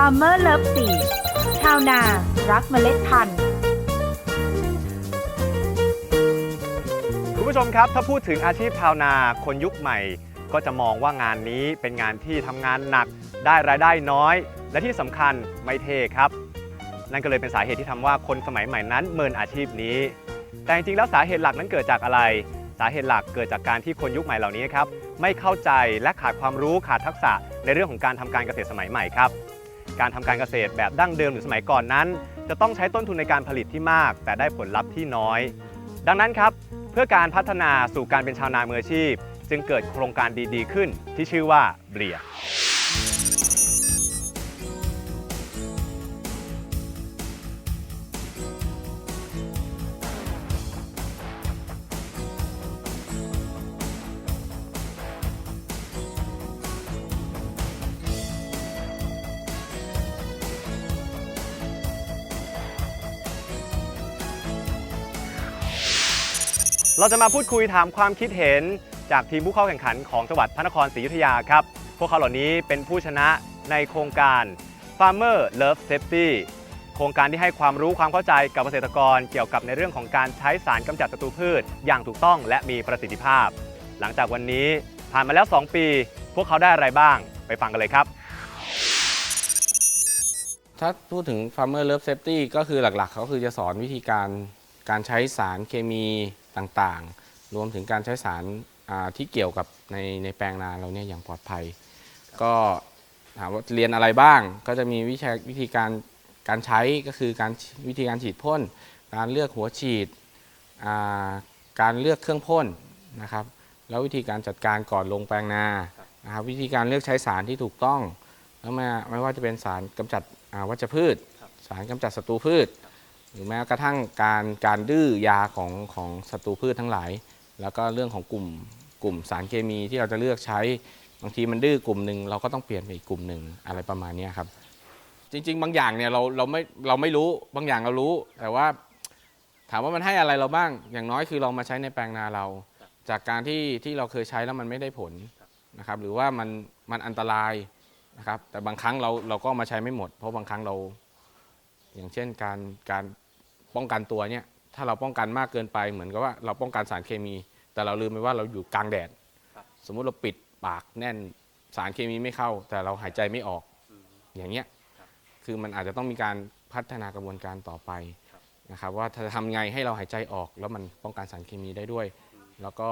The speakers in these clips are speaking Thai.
Farmer Love Seed ชาวนา รักเมล็ดพันธุ์ คุณผู้ชมครับ ถ้าพูดถึงอาชีพชาวนาคนยุคใหม่ ก็จะมองว่างานนี้เป็นงานที่ทำงานหนัก ได้รายได้น้อย และที่สำคัญไม่เท่ครับ นั่นก็เลยเป็นสาเหตุที่ทำว่าคนสมัยใหม่นั้นเมินอาชีพนี้ แต่จริงๆแล้วสาเหตุหลักนั้นเกิดจากอะไร สาเหตุหลักเกิดจากการที่คนยุคใหม่เหล่านี้ครับไม่เข้าใจและขาดความรู้ขาดทักษะในเรื่องของการทำการเกษตรสมัยใหม่ครับ การทำการเกษตรแบบดั้งเดิมหรือสมัยก่อนนั้น จะต้องใช้ต้นทุนในการผลิตที่มาก แต่ได้ผลลัพธ์ที่น้อย ดังนั้นครับ เพื่อการพัฒนาสู่การเป็นชาวนามืออาชีพ จึงเกิดโครงการดีๆขึ้น ที่ชื่อว่าเบลีย เราจะมาพูดคุยถามความคิดเห็นจากทีมผู้เข้าแข่งขันของจังหวัดพระนครศรีอยุธยาครับ พวกเขาเหล่านี้เป็นผู้ชนะในโครงการ Farmer Love Safety โครงการที่ให้ความรู้ความเข้าใจกับเกษตรกร เกี่ยวกับในเรื่องของการใช้สารกำจัดศัตรูพืช อย่างถูกต้องและมีประสิทธิภาพ หลังจากวันนี้ผ่านมาแล้ว 2 ปี พวกเขาได้อะไรบ้างไปฟังกันเลยครับ ถ้าพูดถึง Farmer Love Safety ก็คือหลักๆ เขาคือจะสอนวิธีการ การใช้สารเคมีต่างๆ รวมถึงการใช้สารที่เกี่ยวกับในในแปลงนาเราเนี่ยอย่างปลอดภัย ก็ถามว่าเรียนอะไรบ้าง ก็จะมีวิชาวิธีการการใช้ก็คือการวิธีการฉีดพ่น การเลือกหัวฉีด การเลือกเครื่องพ่นนะครับ แล้ววิธีการจัดการก่อนลงแปลงนานะครับวิธีการเลือกใช้สารที่ถูกต้อง แล้วไม่ไม่ว่าจะเป็นสารกำจัดวัชพืช สารกำจัดศัตรูพืช รือแม้กระทั่งการการดื้อยาของของศัตรูพืชทั้งหลาย แล้วก็เรื่องของกลุ่มกลุ่มสารเคมีที่เราจะเลือกใช้บางทีมันดื้อกลุ่มหนึ่งเราก็ต้องเปลี่ยนไปอีกกลุ่มหนึ่งอะไรประมาณนี้ครับ จริง ๆ บางอย่างเนี่ยเราเราไม่เราไม่รู้บางอย่างเรารู้ แต่ว่า ถามว่ามันให้อะไรเราบ้าง อย่างน้อยคือเรามาใช้ในแปลงนาเรา จากการที่ที่เราเคยใช้แล้วมันไม่ได้ผลนะครับ หรือว่ามันมันอันตรายนะครับ แต่บางครั้งเราเราก็มาใช้ไม่หมด เพราะบางครั้งเรา อย่างเช่นการการ ป้องกันตัวเนี่ยถ้าเราป้องกันมากเกินไปเหมือนกับว่าเราป้องกันสารเคมี แต่เราลืมไปว่าเราอยู่กลางแดด สมมุติเราปิดปากแน่นสารเคมีไม่เข้า แต่เราหายใจไม่ออกอย่างเงี้ยคือมันอาจจะต้องมีการพัฒนากระบวนการต่อไปนะครับว่าจะทำไงให้เราหายใจออก แล้วมันป้องกันสารเคมีได้ด้วย แล้วก็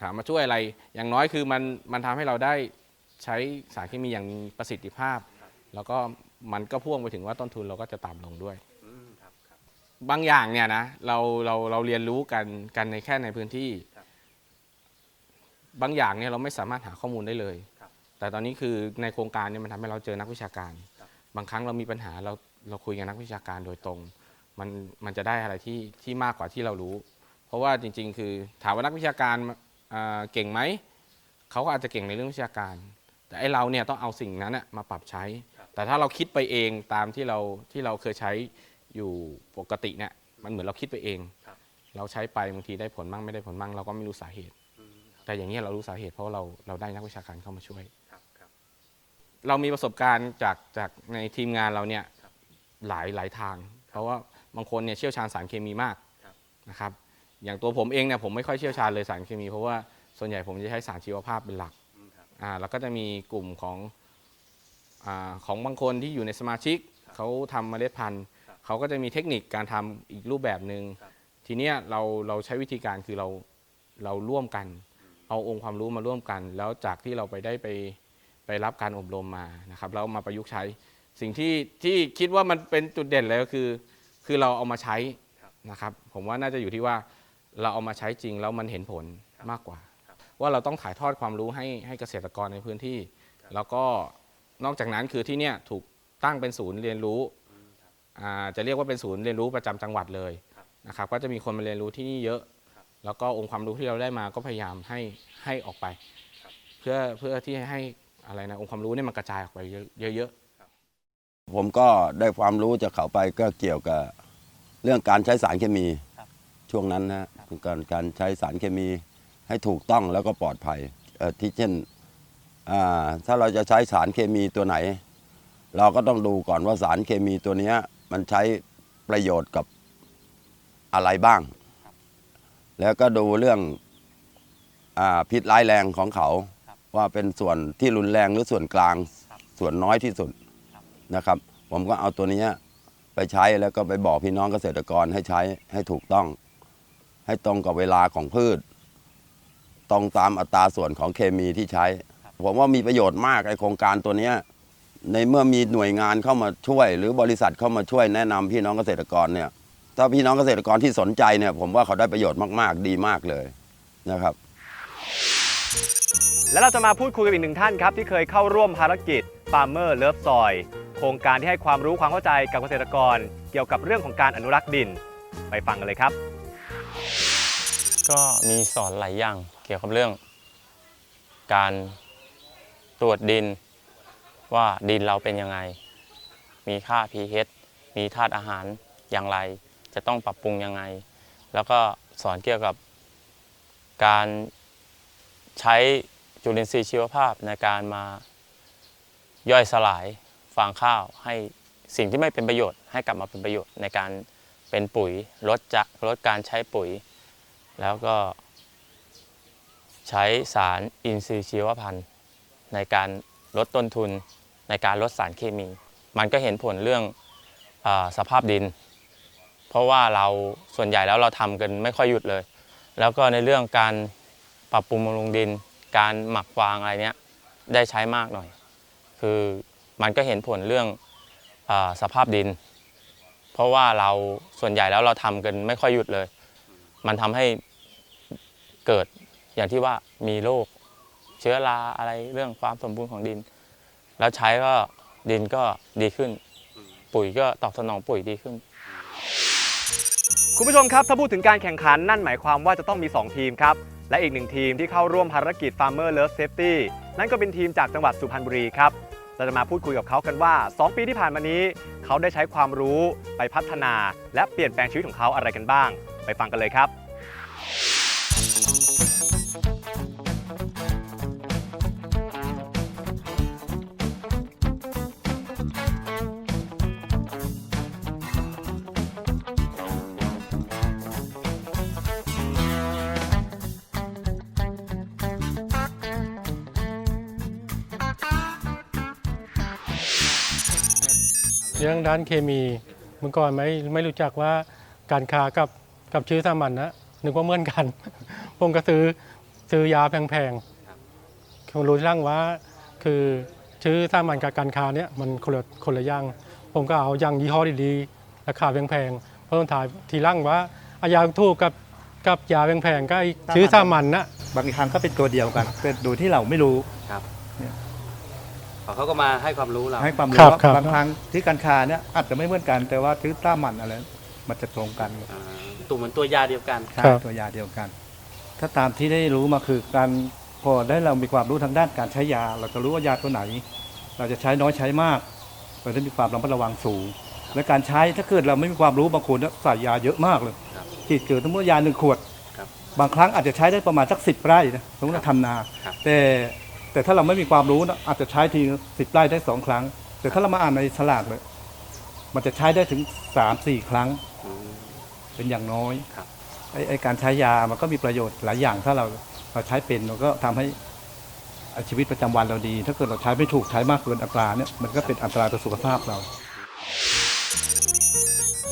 ถามมาช่วยอะไร อย่างน้อยคือมันมันทำให้เราได้ใช้สารเคมีอย่างมีประสิทธิภาพ แล้วก็มันก็พ่วงไปถึงว่าต้นทุนเราก็จะต่ำลงด้วย บางอย่างเนี่ยนะเราเราเราเรียนรู้กันกันในแค่ในพื้นที่บางอย่างเนี่ยเราไม่สามารถหาข้อมูลได้เลยแต่ตอนนี้คือในโครงการเนี่ยมันทำให้เราเจอนักวิชาการบางครั้งเรามีปัญหาเราเราคุยกับนักวิชาการโดยตรง มันมันจะได้อะไรที่ที่มากกว่าที่เรารู้ เพราะว่าจริง ๆ คือถามว่านักวิชาการอ่าเก่งไหมเขาก็อาจจะเก่งในเรื่องวิชาการ แต่ไอเราเนี่ยต้องเอาสิ่งนั้นน่ะมาปรับใช้แต่ถ้าเราคิดไปเองตามที่เราที่เราเคยใช้ อยู่ปกติเนี่ยมันเหมือนเราคิดไปเองเราใช้ไปบางทีได้ผลมั่งไม่ได้ผลมั่งเราก็ไม่รู้สาเหตุแต่อย่างนี้ยเรารู้สาเหตุเพราะว่าเราเราได้นักวิชาการเข้ามาช่วยเรามีประสบการณ์จากจากในทีมงานเราเนี่ยหลายหลายทาง เพราะว่าบางคนเนี่ยเชี่ยวชาญสารเคมีมากนะครับอย่างตัวผมเองเนี่ยผมไม่ค่อยเชี่ยวชาญเลยสารเคมี เพราะว่าส่วนใหญ่ผมจะใช้สารชีวภาพเป็นหลักอ่าแล้วก็จะมีกลุ่มของอาของบางคนที่อยู่ในสมาชิก เขาทำเมล็ดพันธุ์ เขาก็จะมีเทคนิคการทำอีกรูปแบบหนึ่งทีเนี้ยเราเราใช้วิธีการคือเราเราร่วมกัน เอาองค์ความรู้มาร่วมกัน แล้วจากที่เราไปได้ไปไปรับการอบรมมานะครับแล้วมาประยุกต์ใช้ สิ่งที่ที่คิดว่ามันเป็นจุดเด่นเลยก็คือ คือเราเอามาใช้นะครับ ผมว่าน่าจะอยู่ที่ว่าเราเอามาใช้จริงแล้วมันเห็นผลมากกว่า ว่าเราต้องถ่ายทอดความรู้ให้ให้เกษตรกรในพื้นที่ แล้วก็นอกจากนั้นคือที่เนี่ยถูกตั้งเป็นศูนย์เรียนรู้อ่า จะเรียกว่าเป็นศูนย์เรียนรู้ประจำจังหวัดเลยนะครับก็จะมีคนมาเรียนรู้ที่นี่เยอะ แล้วก็องค์ความรู้ที่เราได้มาก็พยายามให้ให้ออกไป เพื่อเพื่อที่ให้อะไรนะองค์ความรู้เนี่ยมันกระจายออกไปเยอะๆผมก็ได้ความรู้จากเขาไปก็เกี่ยวกับเรื่องการใช้สารเคมีช่วงนั้นนะการการใช้สารเคมีให้ถูกต้องแล้วก็ปลอดภัยเอ่อที่เช่นอ่าถ้าเราจะใช้สารเคมีตัวไหน เราก็ต้องดูก่อนว่าสารเคมีตัวเนี้ย มันใช้ประโยชน์กับอะไรบ้าง แล้วก็ดูเรื่องอพิษร้ายแรงของเขา ว่าเป็นส่วนที่รุนแรงหรือส่วนกลาง ส่วนน้อยที่สุดนะครับ ผมก็เอาตัวนี้ไปใช้แล้วก็ไปบอกพี่น้องเกษตรกรให้ใช้ให้ถูกต้อง ให้ตรงกับเวลาของพืช ตรงตามอัตราส่วนของเคมีที่ใช้ ผมว่ามีประโยชน์มากไอโครงการตัวนี้ ในเมื่อมีหน่วยงานเข้ามาช่วย หรือบริษัทเข้ามาช่วยแนะนำพี่น้องเกษตรกรเนี่ยถ้าพี่น้องเกษตรกรที่สนใจเนี่ยผมว่าเขาได้ประโยชน์มาก ๆ ดีมากเลยนะครับ และเราจะมาพูดคุยกับอีกหนึ่งท่านครับ ที่เคยเข้าร่วมภารกิจ Farmer Love Soil โครงการที่ให้ความรู้ความเข้าใจกับเกษตรกร เกี่ยวกับเรื่องของการอนุรักษ์ดิน ไปฟังกันเลยครับ ก็มีสอนหลายอย่างเกี่ยวกับเรื่อง การตรวจดิน ว่าดินเราเป็นยังไง มีค่า pH มีธาตุอาหารอย่างไร จะต้องปรับปรุงยังไง แล้วก็สอนเกี่ยวกับการใช้จุลินทรีย์ชีวภาพในการมาย่อยสลายฟางข้าว ให้สิ่งที่ไม่เป็นประโยชน์ให้กลับมาเป็นประโยชน์ในการเป็นปุ๋ยลดจะลดการใช้ปุ๋ย แล้วก็ใช้สารอินทรีย์ชีวพันธุ์ในการลดต้นทุน ในการลดสารเคมี มันก็เห็นผลเรื่องอสภาพดิน เพราะว่าเราส่วนใหญ่แล้วเราทำกันไม่ค่อยหยุดเลย แล้วก็ในเรื่องการปรับปรุงบำรุงดิน การหมักฟางอะไรเนี้ยได้ใช้มากหน่อย คือมันก็เห็นผลเรื่องอสภาพดิน เพราะว่าเราส่วนใหญ่แล้วเราทำกันไม่ค่อยหยุดเลย มันทำให้เกิดอย่างที่ว่ามีโรคเชื้อราอะไรเรื่องความสมบูรณ์ของดิน แล้วใช้ก็ดินก็ดีขึ้น ปุ๋ยก็ตอบสนองปุ๋ยดีขึ้น คุณผู้ชมครับ ถ้าพูดถึงการแข่งขันนั่นหมายความว่าจะต้องมี 2 ทีมครับ และอีกหนึ่งทีมที่เข้าร่วมภารกิจ Farmer Love Safety นั่นก็เป็นทีมจากจังหวัดสุพรรณบุรีครับเราจะมาพูดคุยกับเขากันว่า 2 ปีที่ผ่านมานี้ เขาได้ใช้ความรู้ไปพัฒนา และเปลี่ยนแปลงชีวิตของเขาอะไรกันบ้าง ไปฟังกันเลยครับ เรื่องด้านเคมีเมื่อก่อนไม่ไม่รู้จักว่าการค้ากับกับชื่อสามัญนะนึกว่าเหมือนกัน ผมก็ซื้อซื้อยาแพงๆผมรู้ที่หลังว่าคือชื่อสามัญกับการค้าเนี่ยมันคนละคนละอย่าง ผมก็เอาอย่างยี่ห้อดีๆราคาแพงๆเพราะต้นถ่ายทีหลังว่าเอายาถูกกับกับยาแพงๆก็ไอ้ชื่อสามัญนะบางครั้งก็เป็นตัวเดียวกันเป็นดูที่เราไม่รู้ เขาก็มาให้ความรู้เรา ให้ความครัรู้บว่าครับ บางครั้งที่การค้าเนี่ยอาจจะไม่เหมือนกัน แต่ว่าที่ต้ามันอะไรมันจะตรงกันอ่าตัวเหมือนตัวยาเดียวกันใช่ครับตัวยาเดียวกัน ถ้าตามที่ได้รู้มาคือการพอได้เรามีความรู้ทางด้านการใช้ยา เราจะรู้ว่ายาตัวไหน เราจะใช้น้อยใช้มากเราจะมีความระมัดระวังสูง และการใช้ถ้าเกิดเราไม่มีความรู้บางคนเนี่ยใส่ยาเยอะมากเลยครับฉีดเกิดสมมติยาหนึ่งขวด ครับบางครั้งอาจจะใช้ได้ประมาณสักสิบไร่นะสมมติเราทำนา ครับ แต่ แต่ถ้าเราไม่มีความรู้นะอาจจะใช้ทีสิบไร่ได้สองครั้ง แต่ถ้าเรามาอ่านในฉลากเลยมันจะใช้ได้ถึงสามสี่ครั้งอืมเป็นอย่างน้อยครับไอ้ไอ้การใช้ยามันก็มีประโยชน์หลายอย่างถ้าเราเราใช้เป็นมันก็ทำให้ชีวิตประจำวันเราดี ถ้าเกิดเราใช้ไม่ถูกใช้มากเกินอัตราเนี่ยมันก็เป็นอันตรายต่อสุขภาพเรา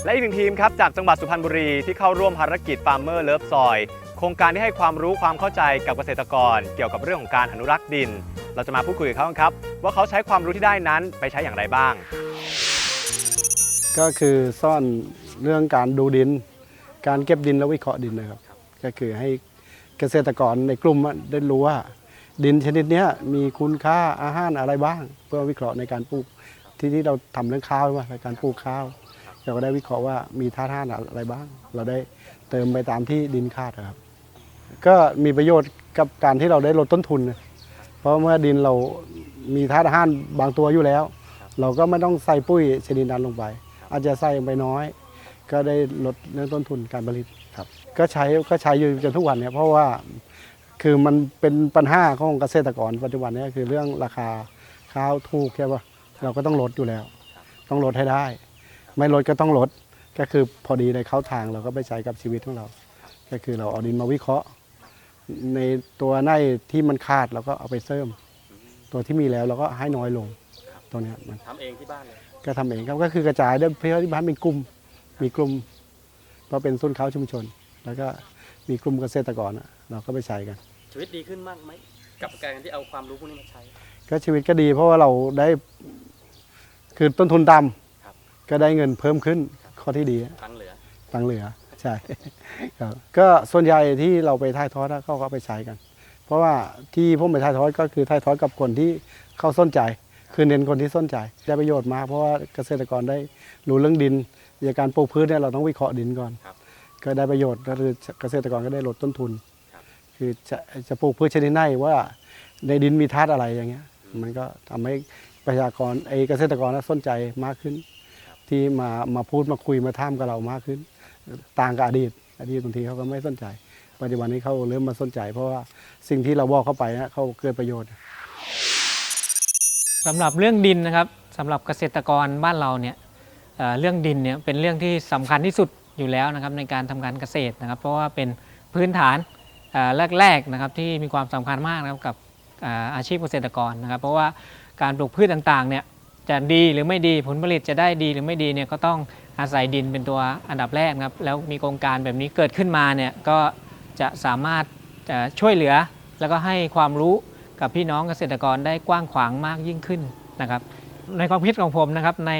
และอีกหนึ่งทีมครับจากจังหวัดสุพรรณบุรีที่เข้าร่วมภารกิจ Farmer Love Soil โครงการที่ให้ความรู้ความเข้าใจกับเกษตรกร เกี่ยวกับเรื่องของการอนุรักษ์ดิน เราจะมาพูดคุยกับเขาครับ ว่าเขาใช้ความรู้ที่ได้นั้นไปใช้อย่างไรบ้าง ก็คือซ่อนเรื่องการดูดิน การเก็บดินและวิเคราะห์ดินนะครับ ก็คือให้เกษตรกรในกลุ่มได้รู้ว่า ดินชนิดนี้มีคุณค่าอาหารอะไรบ้าง เพื่อวิเคราะห์ในการปลูกที่ที่เราทำเรื่องข้าวว่าในการปลูกข้าวเราก็ได้วิเคราะห์ว่ามีท่าทาอะไรบ้าง เราได้เติมไปตามที่ดินคาดครับ ก็มีประโยชน์กับการที่เราได้ลดต้นทุนนะเพราะเมื่อดินเรามีธาตุอาหารบางตัวอยู่แล้ว เราก็ไม่ต้องใส่ปุ้ยชนิดนั้นลงไป อาจจะใส่ไปน้อย ก็ได้ลดเรื่องต้นทุนการผลิตครับ ก็ใช้ก็ใช้อยู่จนทุกวันเนี่ยเพราะว่าคือมันเป็นปัญหาของเกษตรกรปัจจุบันเนี้คือเรื่องราคาข้าวถูกใช่ปะเราก็ต้องลดอยู่แล้ว ต้องลดให้ได้ ไม่ลดก็ต้องลดก็คือพอดีในเข้าทางเราก็ไปใช้กับชีวิตของเรา ก็คือเราเอาดินมาวิเคราะห์ ในตัวในที่มันขาดเราก็เอาไปเสริม ตัวที่มีแล้วเราก็ให้น้อยลงตัวเนี้ยมันทำเองที่บ้านเลยก็ทำเองครับก็คือกระจายด้วยเพื่อที่บ้านเป็นกลุ่มมีกลุ่มเพราะเป็นศูนย์เขาชุมชน แล้วก็มีกลุ่มเกษตรกรอะเราก็ไปใช้กัน ชีวิตดีขึ้นมากไหมกับการที่เอาความรู้พวกนี้มาใช้ ก็ชีวิตก็ดีเพราะว่าเราได้คือต้นทุนต่ครับำก็ได้เงินเพิ่มขึ้นข้อที่ดีครั้งเหลือ ตังเหลือ ใช่ครับก็ส่วนใหญ่ที่เราไปถ่ายทอดอะเขาก็เอาไปใช้กัน เพราะว่าที่ผมไปถ่ายทอดก็คือถ่ายทอดกับคนที่เขาสนใจ คือเน้นคนที่สนใจได้ประโยชน์มากเพราะว่าเกษตรกรได้รู้เรื่องดินในการปลูกพืชเนี่ยเราต้องวิเคราะห์ดินก่อนครับก็ได้ประโยชน์ก็คือเกษตรกรก็ได้ลดต้นทุนครับคือจะจะปลูกพืชชนิดไหนว่าในดินมีธาตุอะไรอย่างเงี้ย มันก็ทำให้ประชากรไอ้เกษตรกรน่ะสนใจมากขึ้น ที่มามาพูดมาคุยมาท่ามกับเรามากขึ้น ต่างกับอดีต อดีตบางทีเขาก็ไม่สนใจ ปัจจุบันนี้เขาเริ่มมาสนใจ เพราะว่าสิ่งที่เราบอกเข้าไปนะเขาเกิดประโยชน์สำหรับเรื่องดินนะครับสำหรับเกษตรกรบ้านเราเนี่ยเเรื่องดินเนี่ยเป็นเรื่องที่สำคัญที่สุดอยู่แล้วนะครับในการทำการเกษตรนะครับ เพราะว่าเป็นพื้นฐานแรกๆนะครับที่มีความสำคัญมากนะครับกับอาชีพเกษตรกรนะครับ เพราะว่าการปลูกพืชต่างๆเนี่ยจะดีหรือไม่ดีผลผลิตจะได้ดีหรือไม่ดีเนี่ยก็ต้อง อาศัยดินเป็นตัวอันดับแรกครับแล้วมีโครงการแบบนี้เกิดขึ้นมาเนี่ยก็จะสามารถช่วยเหลือ แล้วก็ให้ความรู้กับพี่น้องเกษตรกรได้กว้างขวางมากยิ่งขึ้นนะครับ ในความคิดของผมนะครับใน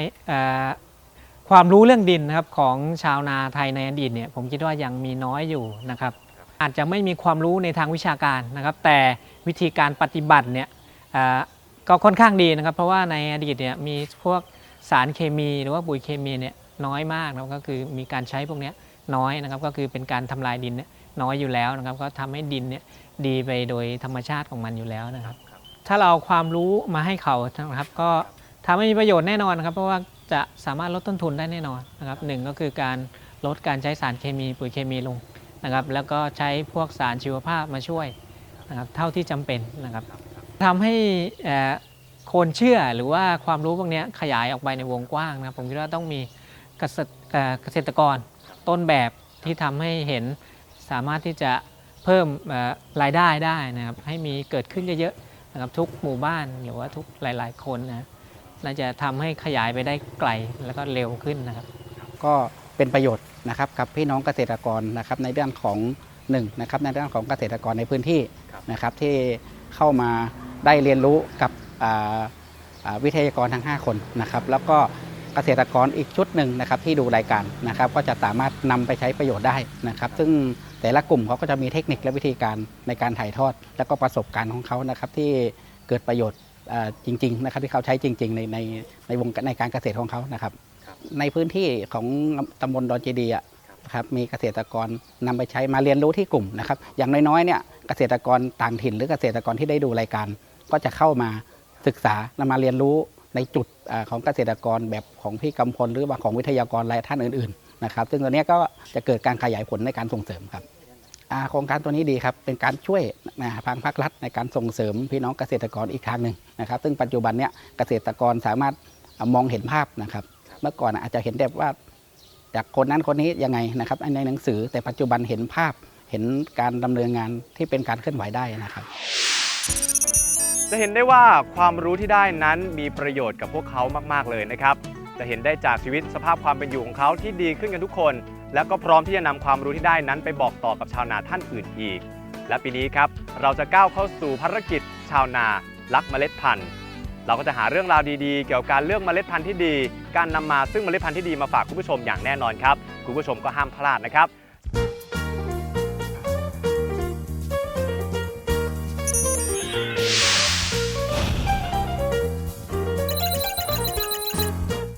ความรู้เรื่องดินนะครับของชาวนาไทยในอดีตเนี่ยผมคิดว่ายังมีน้อยอยู่นะครับ อาจจะไม่มีความรู้ในทางวิชาการนะครับ แต่วิธีการปฏิบัติเนี่ยก็ค่อนข้างดีนะครับ เพราะว่าในอดีตเนี่ยมีพวกสารเคมีหรือว่าปุ๋ยเคมีเนี่ย น้อยมากนะครับก็คือมีการใช้พวกนี้น้อยนะครับก็คือเป็นการทำลายดินน้อยอยู่แล้วนะครับก็ทำให้ดินเนี่ยดีไปโดยธรรมชาติของมันอยู่แล้วนะครับ ถ้าเราเอาความรู้มาให้เขานะครับ ก็ทำให้มีประโยชน์แน่นอนนะครับ เพราะว่าจะสามารถลดต้นทุนได้แน่นอนนะครับหนึ่งก็คือการลดการใช้สารเคมีปุ๋ยเคมีลงนะครับ แล้วก็ใช้พวกสารชีวภาพมาช่วยนะครับเท่าที่จำเป็นนะครับทำให้คนเชื่อหรือว่าความรู้พวกนี้ขยายออกไปในวงกว้างนะครับผมคิดว่าต้องมี เกษตรเอ่อเกษตรกรต้นแบบที่ทำให้เห็นสามารถที่จะเพิ่มเอ่อรายได้ได้นะครับให้มีเกิดขึ้นเยอะๆนะครับทุกหมู่บ้านหรือว่าทุกหลาย ๆ คนนะน่าจะทำให้ขยายไปได้ไกลแล้วก็เร็วขึ้นนะครับก็เป็นประโยชน์นะครับกับพี่น้องเกษตรกรนะครับในเรื่องของหนึ่งนะครับในเรื่องของเกษตรกรในพื้นที่นะครับที่เข้ามาได้เรียนรู้กับอ่าอ่าวิทยากรทั้ง 5 คนนะครับ แล้วก็ เกษตรกรอีกชุดหนึ่งนะครับที่ดูรายการนะครับ ก็จะสามารถนำไปใช้ประโยชน์ได้นะครับ ซึ่งแต่ละกลุ่มเขาก็จะมีเทคนิคและวิธีการในการถ่ายทอด และก็ประสบการณ์ของเขานะครับที่เกิดประโยชน์อ่าจริงๆนะครับที่เขาใช้จริง ๆ ในในในวงในการเกษตรของเขานะครับ ในพื้นที่ของตำบลดอนเจดีย์อะครับมีเกษตรกรนำไปใช้มาเรียนรู้ที่กลุ่มนะครับ อย่างน้อยๆเนี่ยเกษตรกรต่างถิ่นหรือเกษตรกรที่ได้ดูรายการ ก็จะเข้ามาศึกษานำมาเรียนรู้ ในจุดอของเกษตรกรแบบของพี่กำพลหรือว่าของวิทยากรรายท่านอื่นๆนะครับซึ่งตัวนี้ก็จะเกิดการขยายผลในการส่งเสริมครับโครงการตัวนี้ดีครับเป็นการช่วยนะทางภาครัฐในการส่งเสริมพี่น้องเกษตรกรอีกทางหนึ่งนะครับ ซึ่งปัจจุบันเนี้ยเกษตรกรสามารถมองเห็นภาพนะครับ เมื่อก่อนอาจจะเห็นแต่ว่าจากคนนั้นคนนี้ยังไงนะครับในหนังสือแต่ปัจจุบันเห็นภาพเห็นการดำเนินงานที่เป็นการเคลื่อนไหวได้นะครับ จะเห็นได้ว่าความรู้ที่ได้นั้นมีประโยชน์กับพวกเขามากๆเลยนะครับ จะเห็นได้จากชีวิตสภาพความเป็นอยู่ของเขาที่ดีขึ้นกันทุกคน แล้วก็พร้อมที่จะนำความรู้ที่ได้นั้นไปบอกต่อกับชาวนาท่านอื่นอีก และปีนี้ครับเราจะก้าวเข้าสู่ภารกิจ ชาวนารักเมล็ดพันธุ์เราก็จะหาเรื่องราวดีๆ เกี่ยวกับการเลือกเมล็ดพันธุ์ที่ดี การนำมาซึ่งเมล็ดพันธุ์ที่ดีมาฝากคุณผู้ชมอย่างแน่นอนครับ คุณผู้ชมก็ห้ามพลาดนะครับ